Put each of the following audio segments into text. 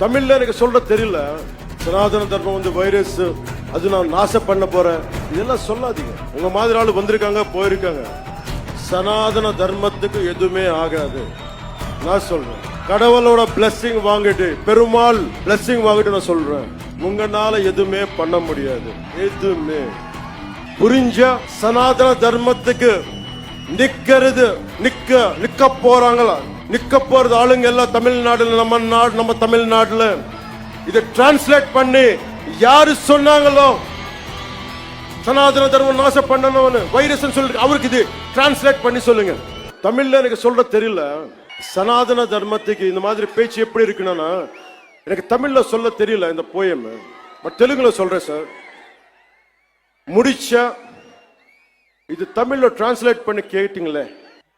தமிழ்ல எனக்கு சொல்ற தெரியல. சனாதன தர்மம் வந்து வைரஸ் அது நான் நாசம் பண்ண போறேன். இதெல்லாம் சொல்லாதீங்க. உங்க மாதிரி ஆளு வந்திருக்காங்க போயிருக்காங்க. சனாதன தர்மத்துக்கு எதுவுமே ஆகாது. நான் சொல்றேன். கடவுளோட பிளஸ்ஸிங் வாங்கிட்டு பெருமாள் பிளஸ்ஸிங் வாங்கிட்டு நான் சொல்றேன். உங்களால எதுவுமே பண்ண முடியாது. எதுவுமே. புரிஞ்ச சனாதன தர்மத்துக்கு நிக்கிறது நிக்க நிக்க போறாங்களா? நிக்க போறது ஆளுங்க எல்லாம் தமிழ்நாடுல நம்ம நாடு நம்ம தமிழ்நாடுல இதை டிரான்ஸ்லேட் பண்ணி யாரு சொன்னாங்களோ சனாதன தர்மம் நாசம் பண்ணணும்னு வைரஸ் சொல்லிட்டு அவருக்கு இது டிரான்ஸ்லேட் பண்ணி சொல்லுங்க. தமிழ்ல எனக்கு சொல்ற தெரியல சனாதன தர்மத்துக்கு இந்த மாதிரி பேச்சு எப்படி இருக்குன்னா எனக்கு தமிழ்ல சொல்ல தெரியல இந்த போயம் பட் தெலுங்குல சொல்றேன் சார் முடிச்சா இது தமிழ்ல டிரான்ஸ்லேட் பண்ணி கேட்டீங்களே.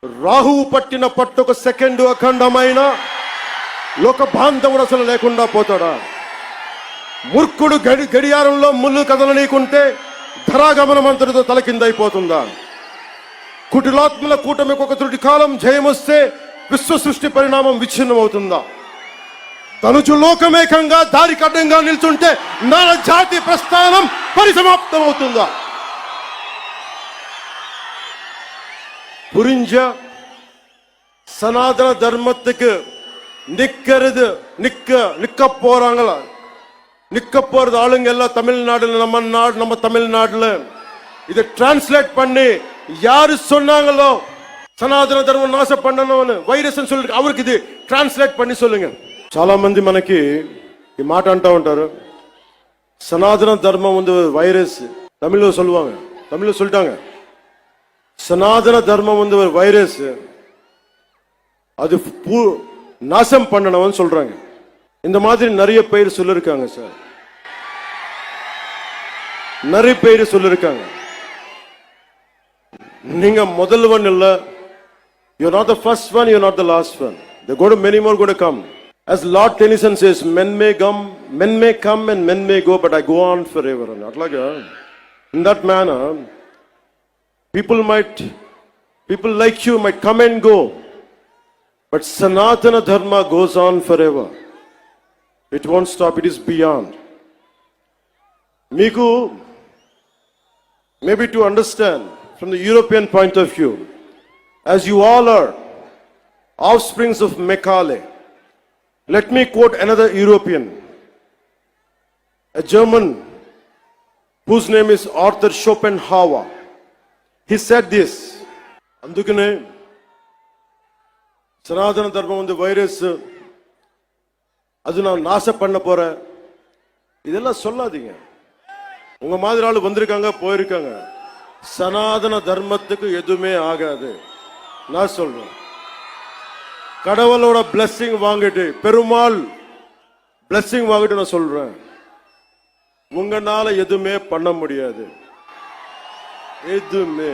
రాహువు పట్టిన పట్టొక సెకండ్ అఖండమైన లోక బాంధవుడు అసలు లేకుండా పోతాడా? మూర్ఖుడు గడి గడియారంలో ముళ్ళు కదలనీకుంటే ధరాగమనం అంతటితో తలకిందైపోతుందా కుటిలాత్మల కూటమికి ఒక త్రుటి కాలం జయమొస్తే విశ్వ సృష్టి పరిణామం విచ్ఛిన్నమవుతుందా? తనుచు లోకమేకంగా దారికడ్డంగా నిల్చుంటే నా జాతి ప్రస్థానం పరిసమాప్తమవుతుందా? புரிஞ்ச சனாதன தர்மத்துக்கு நிக்கிறது நிக்க நிக்க போறாங்களா நிக்க போறது ஆளுங்க எல்லாம் தமிழ்நாடுல நம்ம நாடு நம்ம தமிழ்நாடுல இதை டிரான்ஸ்லேட் பண்ணி யாரு சொன்னாங்களோ సనాతన ధర్మం నాశ பண்ணணும்னு వైరస్ అని சொல்லி அவருக்கு ఇది ట్రాన్స్లేట్ பண்ணி சொல்லுங்க చాలా మంది మనకి ఈ మాట అంటూ ఉంటారు సనాతన ధర్మం வந்து வைரஸ் தமிழ்ல சொல்லுவாங்க தமிழ்ல சொல்லிட்டாங்க சனாதன தர்மம் வந்து ஒரு வைரஸ் அது நாசம் பண்ணணும்னு சொல்றாங்க. இந்த மாதிரி நிறைய பேர் சொல்லிருக்காங்க சார் நிறைய பேர் சொல்லிருக்காங்க. நீங்க முதல் ஒன் இல்ல you not the first one you not the last one the good many more கோட come as Lord Tennyson says, men may come, men may come and men may go, but I go on forever. And that, like, in that People might, people like you might come and go, but Sanatana Dharma goes on forever. It won't stop, it is beyond. Miku, maybe to understand from the European point of view, as you all are offsprings of Mekale, let me quote another European, a German whose name is Arthur Schopenhauer. He said this. అందుకనే సనాతన ధర్మం ఉంది virus அது நான் நாச பண்ண போறேன் இதெல்லாம் சொல்லாதீங்க உங்க மாதிரி ஆளு வந்திருக்காங்க போயிருக்காங்க சனாதன தர்மத்துக்கு எதுவுமே ஆகாது நான் சொல்றேன் கடவுளோட blessing வாங்கிட்டு பெருமாள் blessing வாங்கிட்டு நான் சொல்றேன் உங்களால எதுவுமே பண்ண முடியாது எதுவுமே